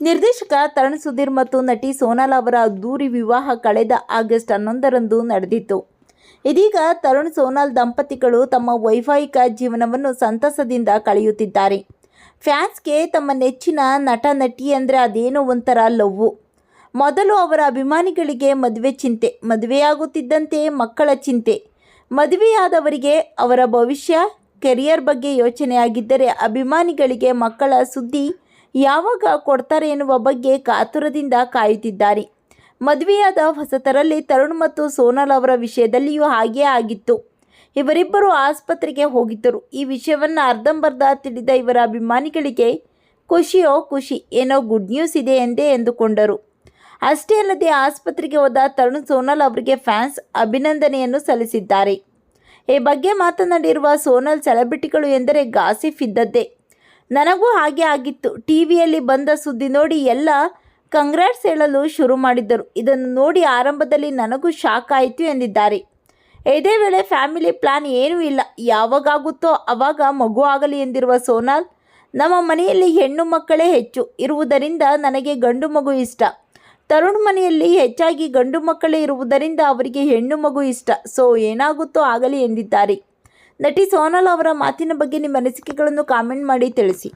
ನಿರ್ದೇಶಕ ತರಣ್ ಸುಧೀರ್ ಮತ್ತು ನಟಿ ಸೋನಾಲ್ ಅವರ ಅದ್ದೂರಿ ವಿವಾಹ ಕಳೆದ ಆಗಸ್ಟ್ ಹನ್ನೊಂದರಂದು ನಡೆದಿತ್ತು. ಇದೀಗ ತರುಣ್ ಸೋನಾಲ್ ದಂಪತಿಗಳು ತಮ್ಮ ವೈವಾಹಿಕ ಜೀವನವನ್ನು ಸಂತಸದಿಂದ ಕಳೆಯುತ್ತಿದ್ದಾರೆ. ಫ್ಯಾನ್ಸ್ಗೆ ತಮ್ಮ ನೆಚ್ಚಿನ ನಟ ನಟಿ ಅಂದರೆ ಅದೇನೋ ಒಂಥರ ಲವ್ವು. ಮೊದಲು ಅವರ ಅಭಿಮಾನಿಗಳಿಗೆ ಮದುವೆ ಚಿಂತೆ, ಮದುವೆಯಾಗುತ್ತಿದ್ದಂತೆ ಮಕ್ಕಳ ಚಿಂತೆ. ಮದುವೆಯಾದವರಿಗೆ ಅವರ ಭವಿಷ್ಯ, ಕೆರಿಯರ್ ಬಗ್ಗೆ ಯೋಚನೆಯಾಗಿದ್ದರೆ ಅಭಿಮಾನಿಗಳಿಗೆ ಮಕ್ಕಳ ಸುದ್ದಿ ಯಾವಾಗ ಕೊಡ್ತಾರೆ ಎನ್ನುವ ಬಗ್ಗೆ ಕಾತುರದಿಂದ ಕಾಯುತ್ತಿದ್ದಾರೆ. ಮದುವೆಯಾದ ಹೊಸತರಲ್ಲಿ ತರುಣ್ ಮತ್ತು ಸೋನಲ್ ಅವರ ವಿಷಯದಲ್ಲಿಯೂ ಹಾಗೇ ಆಗಿತ್ತು. ಇವರಿಬ್ಬರು ಆಸ್ಪತ್ರೆಗೆ ಹೋಗಿದ್ದರು. ಈ ವಿಷಯವನ್ನು ಅರ್ಧಂಬರ್ಧ ತಿಳಿದ ಇವರ ಅಭಿಮಾನಿಗಳಿಗೆ, ಖುಷಿಯೋ ಖುಷಿ, ಏನೋ ಗುಡ್ ನ್ಯೂಸ್ ಇದೆ ಎಂದೇ ಎಂದುಕೊಂಡರು. ಅಷ್ಟೇ ಅಲ್ಲದೆ ಆಸ್ಪತ್ರೆಗೆ ಹೋದ ತರುಣ್ ಸೋನಲ್ ಅವರಿಗೆ ಫ್ಯಾನ್ಸ್ ಅಭಿನಂದನೆಯನ್ನು ಸಲ್ಲಿಸಿದ್ದಾರೆ. ಈ ಬಗ್ಗೆ ಮಾತನಾಡಿರುವ ಸೋನಲ್ ಸೆಲೆಬ್ರಿಟಿಗಳು ಎಂದರೆ ಗಾಸಿಫ್ ಇದ್ದದ್ದೇ. ನನಗೂ ಹಾಗೆ ಆಗಿತ್ತು. ಟಿವಿಯಲ್ಲಿ ಬಂದ ಸುದ್ದಿ ನೋಡಿ ಎಲ್ಲ ಕಂಗ್ರಾಟ್ಸ್ ಹೇಳಲು ಶುರು ಮಾಡಿದ್ದರು. ಇದನ್ನು ನೋಡಿ ಆರಂಭದಲ್ಲಿ ನನಗೂ ಶಾಕ್ ಆಯಿತು ಎಂದಿದ್ದಾರೆ. ಇದೇ ವೇಳೆ ಫ್ಯಾಮಿಲಿ ಪ್ಲಾನ್ ಏನೂ ಇಲ್ಲ. ಯಾವಾಗಾಗುತ್ತೋ ಆವಾಗ ಮಗು ಆಗಲಿ ಎಂದಿರುವ ಸೋನಾಲ್ ನಮ್ಮ ಮನೆಯಲ್ಲಿ ಹೆಣ್ಣು ಮಕ್ಕಳೇ ಹೆಚ್ಚು. ಇರುವುದರಿಂದ ನನಗೆ ಗಂಡು ಮಗು ಇಷ್ಟ. ತರುಣ್ ಮನೆಯಲ್ಲಿ ಹೆಚ್ಚಾಗಿ ಗಂಡು ಮಕ್ಕಳೇ ಇರುವುದರಿಂದ ಅವರಿಗೆ ಹೆಣ್ಣು ಮಗು ಇಷ್ಟ. ಸೊ ಏನಾಗುತ್ತೋ ಆಗಲಿ ಎಂದಿದ್ದಾರೆ. ನಟಿ ಸೋನಲ್ ಅವರ ಮಾತಿನ ಬಗ್ಗೆ ನಿಮ್ಮ ಅನಿಸಿಕೆಗಳನ್ನು ಕಾಮೆಂಟ್ ಮಾಡಿ ತಿಳಿಸಿ.